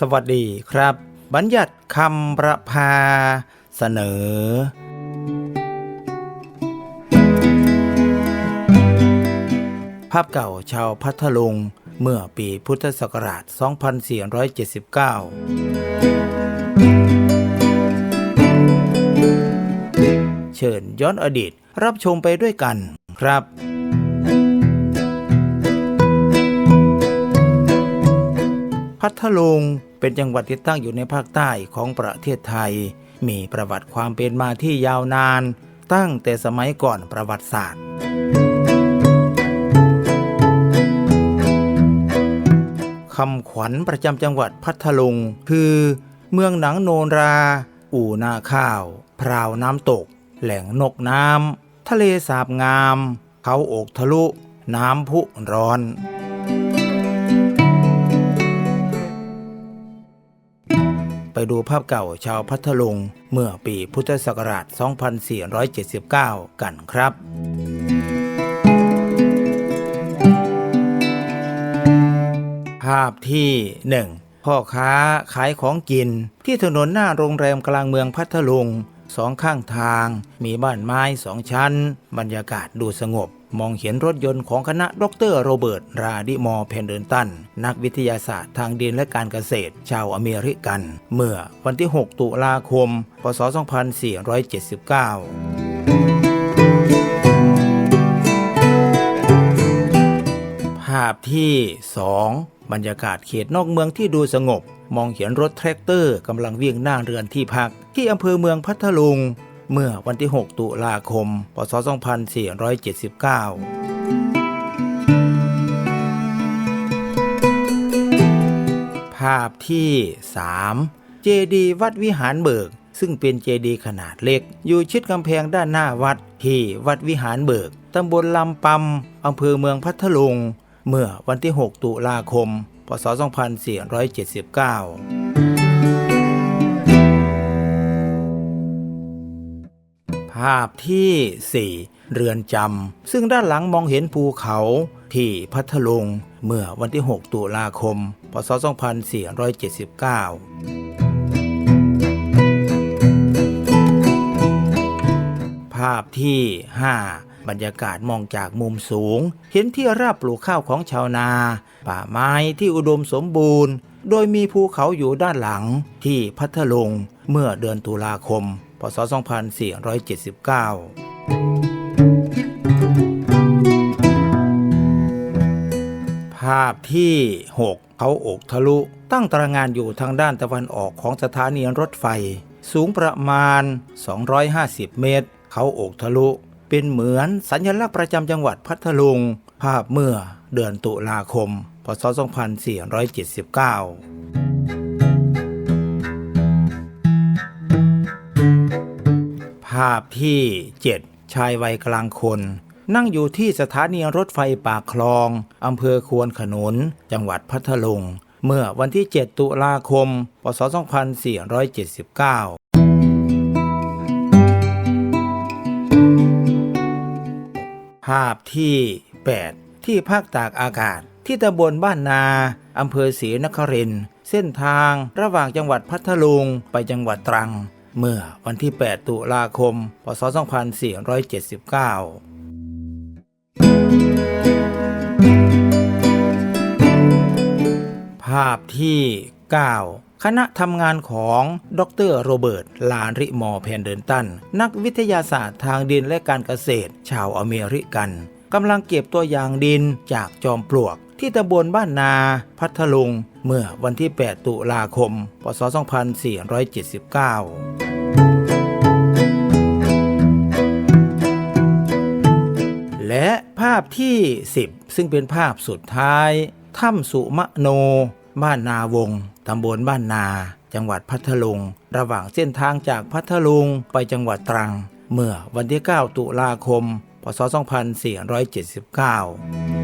สวัสดีครับ บัญญัติคำประพาเสนอ ภาพเก่าชาวพัทลุง เมื่อปีพุทธศักราช 2479 เชิญย้อนอดีตรับชมไปด้วยกันครับ พัทลุงเป็นจังหวัดที่ตั้งอยู่ในภาคใต้ของประเทศไทย มีประวัติความเป็นมาที่ยาวนาน ตั้งแต่สมัยก่อนประวัติศาสตร์ คำขวัญประจำจังหวัดพัทลุงคือ เมืองหนังโนนรา อู่นาข้าว พราวน้ำตก แหล่งนกน้ำทะเลสาบงาม เขาอกทะลุ น้ำพุร้อน ไปดูภาพเก่าชาวพัทลุง เมื่อปีพุทธศักราช 2479 กันครับภาพที่ 1 พ่อค้าขายของกิน ที่ถนนหน้าโรงแรมกลางเมืองพัทลุงสองข้างทาง มีบ้านไม้สองชั้น บรรยากาศดูสงบ มองเห็นรถยนต์ของคณะดรโรเบิร์ต ราดิมอร์เพนเดนตัน นักวิทยาศาสตร์ทางดินและการเกษตร ชาวอเมริกัน เมื่อวันที่ 6 ตุลาคม พศ 2479ภาพที่ 2 บรรยากาศเขตนอกเมืองที่ดูสงบ มองเห็นรถแทรกเตอร์กำลังวิ่งหน้าเรือนที่พัก ที่อำเภอเมืองพัทลุง เมื่อวันที่ 6 ตุลาคม พศ 2479ภาพที่ 3 เจดีวัดวิหารเบิก ซึ่งเป็นเจดีขนาดเล็ก อยู่ชิดกำแพงด้านหน้าวัด ที่วัดวิหารเบิก ตำบลลำปำอำเภอเมืองพัทลุง เมื่อวันที่ 6 ตุลาคม พศ 2479 ภาพที่ 4 เรือนจำ ซึ่งด้านหลังมองเห็นภูเขาที่พัทลุง เมื่อวันที่ 6 ตุลาคม พศ 2479 ภาพที่ 5 บรรยากาศมองจากมุมสูง เห็นที่ราบปลูกข้าวของชาวนา ป่าไม้ที่อุดมสมบูรณ์ โดยมีภูเขาอยู่ด้านหลังที่พัทลุงเมื่อเดือนตุลาคม ศ 2479 ภาพที่ 6 เขาอกทะลุ ตั้งตระงานอยู่ทางด้านตะวันออกของสถานีรถไฟ สูงประมาณ 250 เมตร เขาอกทะลุ เป็นเหมือนสัญลักษณ์ประจำจังหวัดพัทลุง ภาพเมื่อเดือนตุลาคม พศ 2479 ภาพที่ 7 ชายวัยกลางคน นั่งอยู่ที่สถานีรถไฟปากคลอง อำเภอควนขนุน จังหวัดพัทลุง เมื่อวันที่ 7 ตุลาคม พศ 2479ภาพที่ 8 ที่ภาคตากอากาศ ที่ตำบลบ้านนา อำเภอศรีนครินเส้นทางระหว่างจังหวัดพัทลุงไปจังหวัดตรัง เมื่อวันที่ 8 ตุลาคม พศ 2479ภาพที่ 9 คณะทำงานของดรโรเบิร์ต ลาริมอร์เพนเดนตัน นักวิทยาศาสตร์ทางดินและการเกษตร ชาวอเมริกันกำลังเก็บตัวอย่างดินจากจอมปลวกที่ตำบลบ้านนาพัทลุง เมื่อวันที่ 8 ตุลาคม พศ 2479และภาพที่ 10 ซึ่งเป็นภาพสุดท้าย ถ้ำสุมโน บ้านนาวง ตำบลบ้านนา จังหวัดพัทลุง ระหว่างเส้นทางจากพัทลุงไปจังหวัดตรัง เมื่อวันที่ 9 ตุลาคม พศ 2479